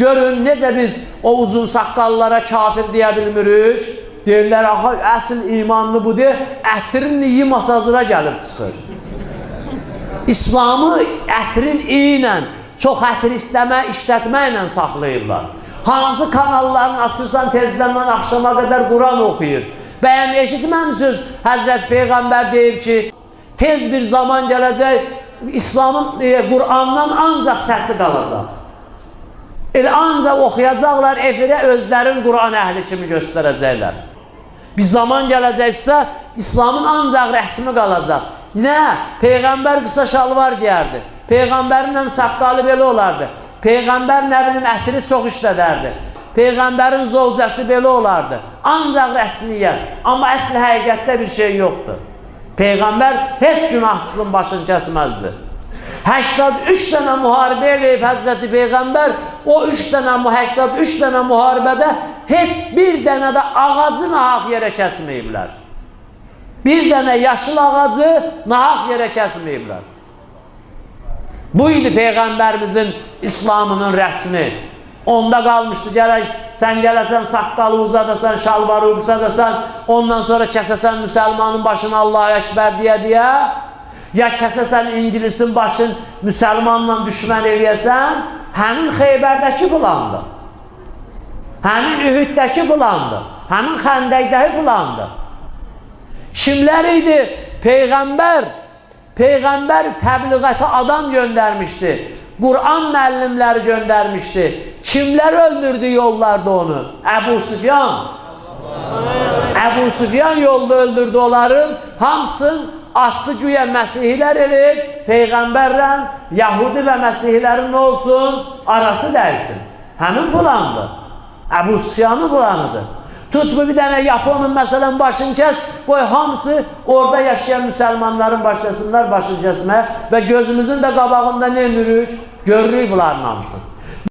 Görün necə biz o uzun saqqallara kafir deyə bilmirik. Deyirlər, axı əsl imanlı budur, ətrin iyi masajına gəlib çıxır. İslamı ətrin iyi ilə, çox ətr istəmə, işlətməklə saxlayırlar. Hansı kanallarını açırsan tezdən axşama qədər Quran oxuyur. Bəyəm eşitməmisiniz? Həzrət Peyğəmbər deyib ki, tez bir zaman gələcək, İslamın, e, Qurandan ancaq səsi qalacaq. Elə ancaq oxuyacaqlar, efirə özlərin Quran əhli kimi göstərəcəklər. Bir zaman gələcəksə, İslamın ancaq rəsmi qalacaq. Nə? Peyğəmbər qısa şalvar giyərdi. Peyğəmbərin saqqalı belə olardı. Peyğəmbər nə bilim ətini çox işlədərdi. Peyğəmbərin zovcəsi belə olardı. Ancaq rəsmiyyət. Amma əsl həqiqətdə bir şey yoxdur. Peyğəmbər heç günahsızın başını kəsməzdi. 83 dənə müharibə eləyib Həzrəti Peyğəmbər o 3 dənə, 83 dənə müharibədə heç bir dənə də ağacı nahaq yerə kəsməyiblər. Bir dənə yaşıl ağacı nahaq yerə kəsməyiblər. Bu idi Peyğəmbərimizin İslamının rəsmi. Onda qalmışdı gələk, sən gələsən saqqalı uzadasan, şalvarı uzadasan, ondan sonra kəsəsən müsəlmanın başına Allahu Əkbər deyə deyə, ya kəsəsən İngilisin başın müsəlmanla düşmən eləyəsən, həmin Xeybərdəki bulandı. Həmin Ühüddəki bulandı. Həmin Xəndəkdəki bulandı. Kimlər idi? Peyğəmbər, Peyğəmbər təbliğata adam göndərmişdi. Quran müəllimləri göndərmişdi. Kimlər öldürdü yollarda onu? Əbu Süfyan. Əbu Süfyan yolda öldürdü onların hamısını atdı güya Məsihilər eləyib, Peyğəmbərlə Yahudi və Məsihlərin olsun? Arası dəysin. Həmin plandır. Əbu Süfyanın planıdır. Tutma bir dənə Yaponun məsələn başını kəs, qoy hamısı orada yaşayan müsəlmanların başlasınlar başını kəsməyə və gözümüzün də qabağında nə edirik? Görürük bunların hamısını.